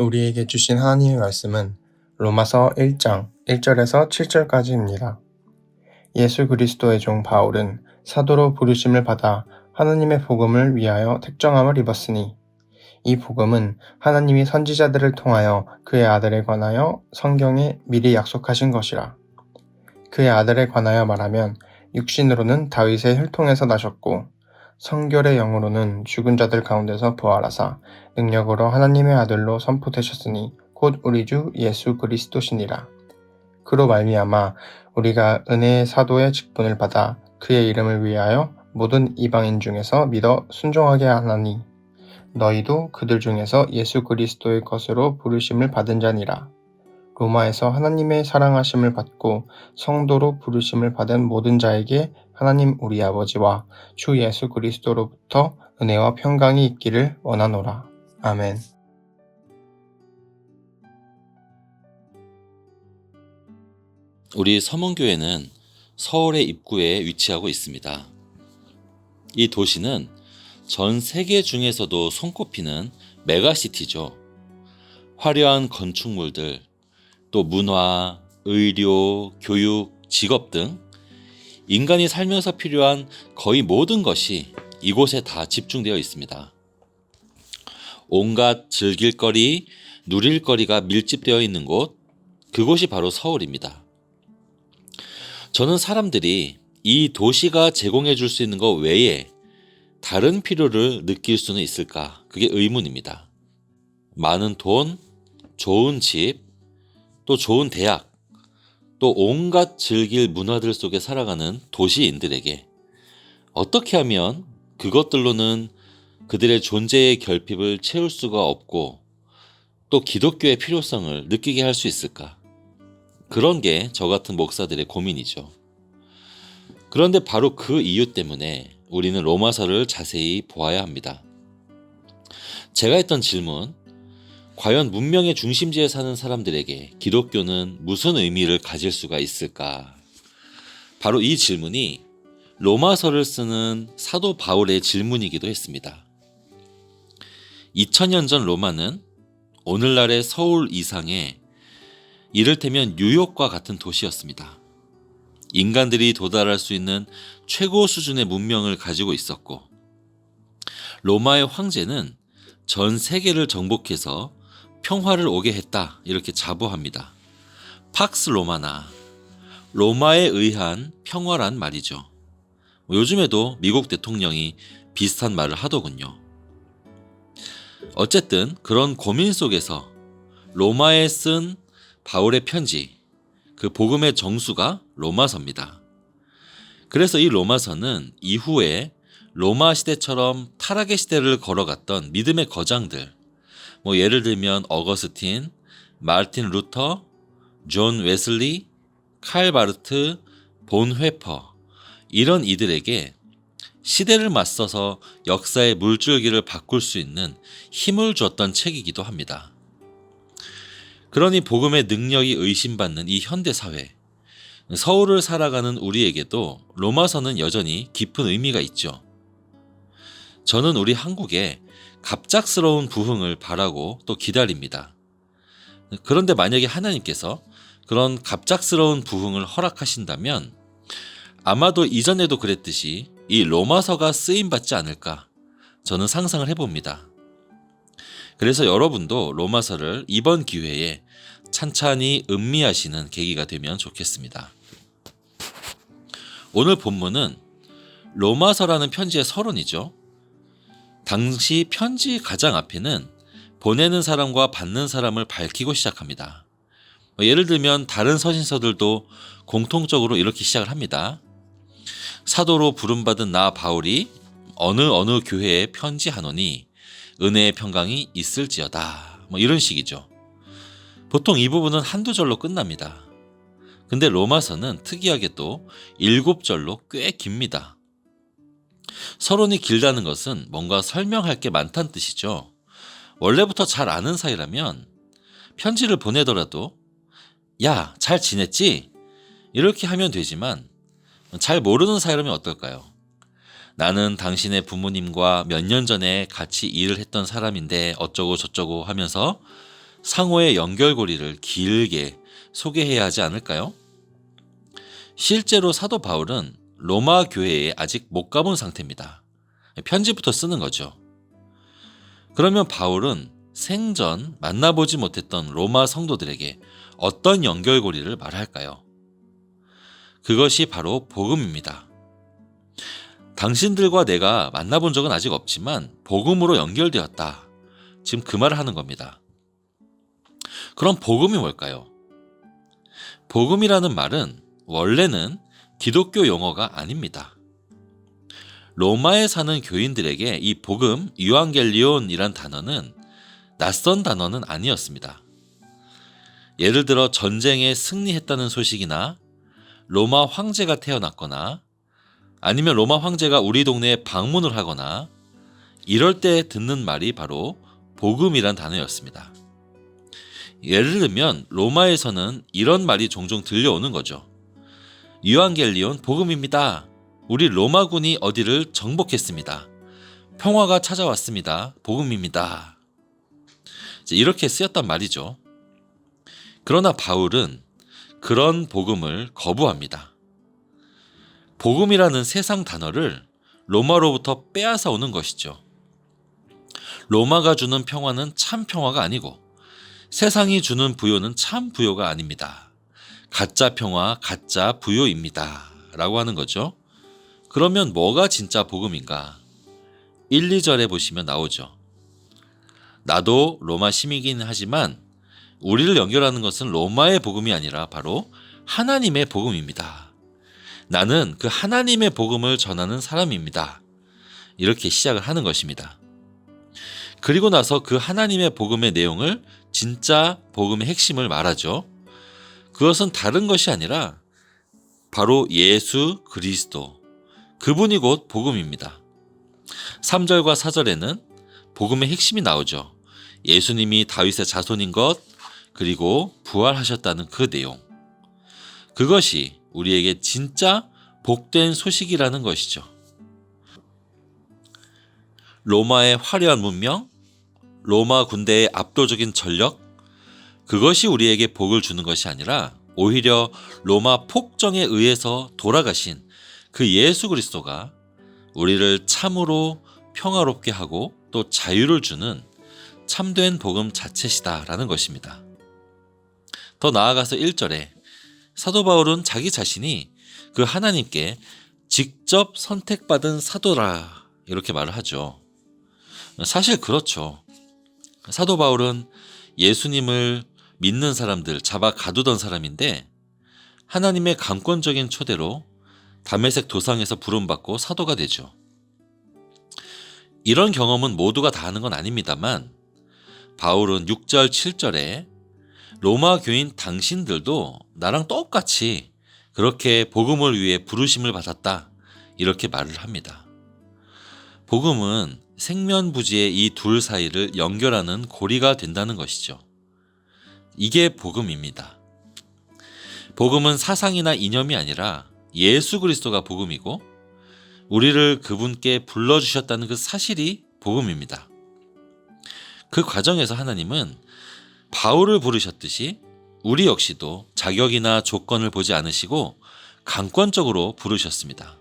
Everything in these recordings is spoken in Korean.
우리에게 주신 하나님의 말씀은 로마서 1장 1절에서 7절까지입니다. 예수 그리스도의 종 바울은 사도로 부르심을 받아 하나님의 복음을 위하여 택정함을 입었으니 이 복음은 하나님이 선지자들을 통하여 그의 아들에 관하여 성경에 미리 약속하신 것이라. 그의 아들에 관하여 말하면 육신으로는 다윗의 혈통에서 나셨고 성결의 영으로는 죽은 자들 가운데서 부활하사 능력으로 하나님의 아들로 선포되셨으니 곧 우리 주 예수 그리스도시니라. 그로 말미암아 우리가 은혜의 사도의 직분을 받아 그의 이름을 위하여 모든 이방인 중에서 믿어 순종하게 하나니 너희도 그들 중에서 예수 그리스도의 것으로 부르심을 받은 자니라. 로마에서 하나님의 사랑하심을 받고 성도로 부르심을 받은 모든 자에게 하나님 우리 아버지와 주 예수 그리스도로부터 은혜와 평강이 있기를 원하노라. 아멘. 우리 서문교회는 서울의 입구에 위치하고 있습니다. 이 도시는 전 세계 중에서도 손꼽히는 메가시티죠. 화려한 건축물들, 또 문화, 의료, 교육, 직업 등 인간이 살면서 필요한 거의 모든 것이 이곳에 다 집중되어 있습니다. 온갖 즐길거리, 누릴거리가 밀집되어 있는 곳, 그곳이 바로 서울입니다. 저는 사람들이 이 도시가 제공해 줄 수 있는 것 외에 다른 필요를 느낄 수는 있을까? 그게 의문입니다. 많은 돈, 좋은 집, 또 좋은 대학, 또 온갖 즐길 문화들 속에 살아가는 도시인들에게 어떻게 하면 그것들로는 그들의 존재의 결핍을 채울 수가 없고 또 기독교의 필요성을 느끼게 할 수 있을까? 그런 게 저 같은 목사들의 고민이죠. 그런데 바로 그 이유 때문에 우리는 로마서를 자세히 보아야 합니다. 제가 했던 질문, 과연 문명의 중심지에 사는 사람들에게 기독교는 무슨 의미를 가질 수가 있을까? 바로 이 질문이 로마서를 쓰는 사도 바울의 질문이기도 했습니다. 2000년 전 로마는 오늘날의 서울 이상의 이를테면 뉴욕과 같은 도시였습니다. 인간들이 도달할 수 있는 최고 수준의 문명을 가지고 있었고, 로마의 황제는 전 세계를 정복해서 평화를 오게 했다. 이렇게 자부합니다. 팍스 로마나, 로마에 의한 평화란 말이죠. 뭐 요즘에도 미국 대통령이 비슷한 말을 하더군요. 어쨌든 그런 고민 속에서 로마에 쓴 바울의 편지, 그 복음의 정수가 로마서입니다. 그래서 이 로마서는 이후에 로마 시대처럼 타락의 시대를 걸어갔던 믿음의 거장들, 뭐 예를 들면 어거스틴, 마르틴 루터, 존 웨슬리, 칼 바르트, 본 회퍼 이런 이들에게 시대를 맞서서 역사의 물줄기를 바꿀 수 있는 힘을 줬던 책이기도 합니다. 그러니 복음의 능력이 의심받는 이 현대 사회, 서울을 살아가는 우리에게도 로마서는 여전히 깊은 의미가 있죠. 저는 우리 한국에 갑작스러운 부흥을 바라고 또 기다립니다. 그런데 만약에 하나님께서 그런 갑작스러운 부흥을 허락하신다면 아마도 이전에도 그랬듯이 이 로마서가 쓰임받지 않을까 저는 상상을 해봅니다. 그래서 여러분도 로마서를 이번 기회에 찬찬히 음미하시는 계기가 되면 좋겠습니다. 오늘 본문은 로마서라는 편지의 서론이죠. 당시 편지 가장 앞에는 보내는 사람과 받는 사람을 밝히고 시작합니다. 뭐 예를 들면 다른 서신서들도 공통적으로 이렇게 시작을 합니다. 사도로 부름받은 나 바울이 어느 어느 교회에 편지하노니 은혜의 평강이 있을지어다. 뭐 이런 식이죠. 보통 이 부분은 한두 절로 끝납니다. 근데 로마서는 특이하게 또 일곱 절로 꽤 깁니다. 서론이 길다는 것은 뭔가 설명할 게 많다는 뜻이죠. 원래부터 잘 아는 사이라면 편지를 보내더라도 야, 잘 지냈지? 이렇게 하면 되지만 잘 모르는 사이라면 어떨까요? 나는 당신의 부모님과 몇 년 전에 같이 일을 했던 사람인데 어쩌고 저쩌고 하면서 상호의 연결고리를 길게 소개해야 하지 않을까요? 실제로 사도 바울은 로마 교회에 아직 못 가본 상태입니다. 편지부터 쓰는 거죠. 그러면 바울은 생전 만나보지 못했던 로마 성도들에게 어떤 연결고리를 말할까요? 그것이 바로 복음입니다. 당신들과 내가 만나본 적은 아직 없지만 복음으로 연결되었다. 지금 그 말을 하는 겁니다. 그럼 복음이 뭘까요? 복음이라는 말은 원래는 기독교 용어가 아닙니다. 로마에 사는 교인들에게 이 복음, 유앙겔리온이란 단어는 낯선 단어는 아니었습니다. 예를 들어 전쟁에 승리했다는 소식이나 로마 황제가 태어났거나 아니면 로마 황제가 우리 동네에 방문을 하거나 이럴 때 듣는 말이 바로 복음이란 단어였습니다. 예를 들면 로마에서는 이런 말이 종종 들려오는 거죠. 유앙겔리온 복음입니다. 우리 로마군이 어디를 정복했습니다. 평화가 찾아왔습니다. 복음입니다. 이렇게 쓰였단 말이죠. 그러나 바울은 그런 복음을 거부합니다. 복음이라는 세상 단어를 로마로부터 빼앗아 오는 것이죠. 로마가 주는 평화는 참 평화가 아니고 세상이 주는 부요는 참 부요가 아닙니다. 가짜 평화, 가짜 부요입니다. 라고 하는 거죠. 그러면 뭐가 진짜 복음인가? 1, 2절에 보시면 나오죠. 나도 로마 시민이긴 하지만 우리를 연결하는 것은 로마의 복음이 아니라 바로 하나님의 복음입니다. 나는 그 하나님의 복음을 전하는 사람입니다. 이렇게 시작을 하는 것입니다. 그리고 나서 그 하나님의 복음의 내용을 진짜 복음의 핵심을 말하죠. 그것은 다른 것이 아니라 바로 예수 그리스도. 그분이 곧 복음입니다. 3절과 4절에는 복음의 핵심이 나오죠. 예수님이 다윗의 자손인 것, 그리고 부활하셨다는 그 내용. 그것이 우리에게 진짜 복된 소식이라는 것이죠. 로마의 화려한 문명, 로마 군대의 압도적인 전력, 그것이 우리에게 복을 주는 것이 아니라 오히려 로마 폭정에 의해서 돌아가신 그 예수 그리스도가 우리를 참으로 평화롭게 하고 또 자유를 주는 참된 복음 자체시다라는 것입니다. 더 나아가서 1절에 사도 바울은 자기 자신이 그 하나님께 직접 선택받은 사도라 이렇게 말을 하죠. 사실 그렇죠. 사도 바울은 예수님을 믿는 사람들 잡아 가두던 사람인데 하나님의 강권적인 초대로 담에색 도상에서 부름받고 사도가 되죠. 이런 경험은 모두가 다 하는 건 아닙니다만 바울은 6절, 7절에 로마 교인 당신들도 나랑 똑같이 그렇게 복음을 위해 부르심을 받았다. 이렇게 말을 합니다. 복음은 생면부지의 이 둘 사이를 연결하는 고리가 된다는 것이죠. 이게 복음입니다. 복음은 사상이나 이념이 아니라 예수 그리스도가 복음이고 우리를 그분께 불러주셨다는 그 사실이 복음입니다. 그 과정에서 하나님은 바울을 부르셨듯이 우리 역시도 자격이나 조건을 보지 않으시고 강권적으로 부르셨습니다.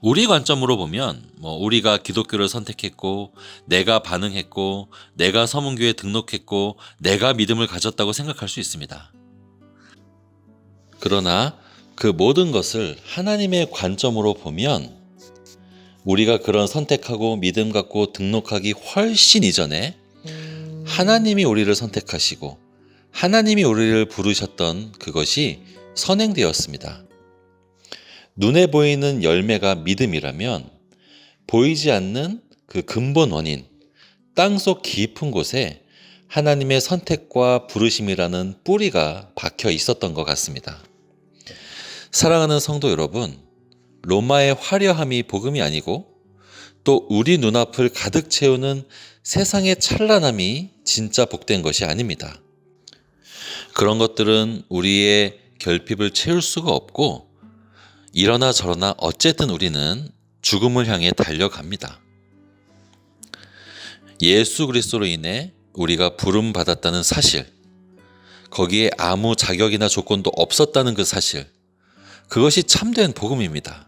우리 관점으로 보면 뭐 우리가 기독교를 선택했고 내가 반응했고 내가 서문교에 등록했고 내가 믿음을 가졌다고 생각할 수 있습니다. 그러나 그 모든 것을 하나님의 관점으로 보면 우리가 그런 선택하고 믿음 갖고 등록하기 훨씬 이전에 하나님이 우리를 선택하시고 하나님이 우리를 부르셨던 그것이 선행되었습니다. 눈에 보이는 열매가 믿음이라면 보이지 않는 그 근본 원인, 땅속 깊은 곳에 하나님의 선택과 부르심이라는 뿌리가 박혀 있었던 것 같습니다. 사랑하는 성도 여러분, 로마의 화려함이 복음이 아니고 또 우리 눈앞을 가득 채우는 세상의 찬란함이 진짜 복된 것이 아닙니다. 그런 것들은 우리의 결핍을 채울 수가 없고 이러나 저러나 어쨌든 우리는 죽음을 향해 달려갑니다. 예수 그리스도로 인해 우리가 부름 받았다는 사실, 거기에 아무 자격이나 조건도 없었다는 그 사실, 그것이 참된 복음입니다.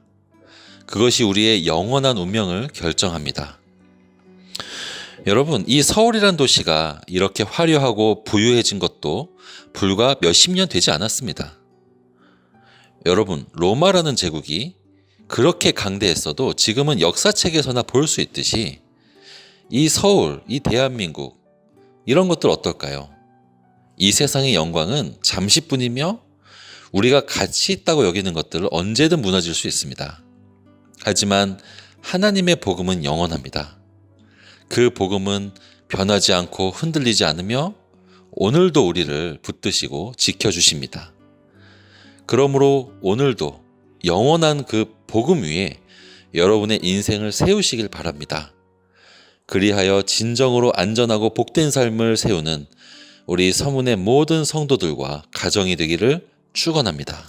그것이 우리의 영원한 운명을 결정합니다. 여러분, 이 서울이란 도시가 이렇게 화려하고 부유해진 것도 불과 몇십 년 되지 않았습니다. 여러분, 로마라는 제국이 그렇게 강대했어도 지금은 역사책에서나 볼 수 있듯이 이 서울, 이 대한민국, 이런 것들 어떨까요? 이 세상의 영광은 잠시뿐이며 우리가 가치 있다고 여기는 것들을 언제든 무너질 수 있습니다. 하지만 하나님의 복음은 영원합니다. 그 복음은 변하지 않고 흔들리지 않으며 오늘도 우리를 붙드시고 지켜주십니다. 그러므로 오늘도 영원한 그 복음 위에 여러분의 인생을 세우시길 바랍니다. 그리하여 진정으로 안전하고 복된 삶을 세우는 우리 서문의 모든 성도들과 가정이 되기를 축원합니다.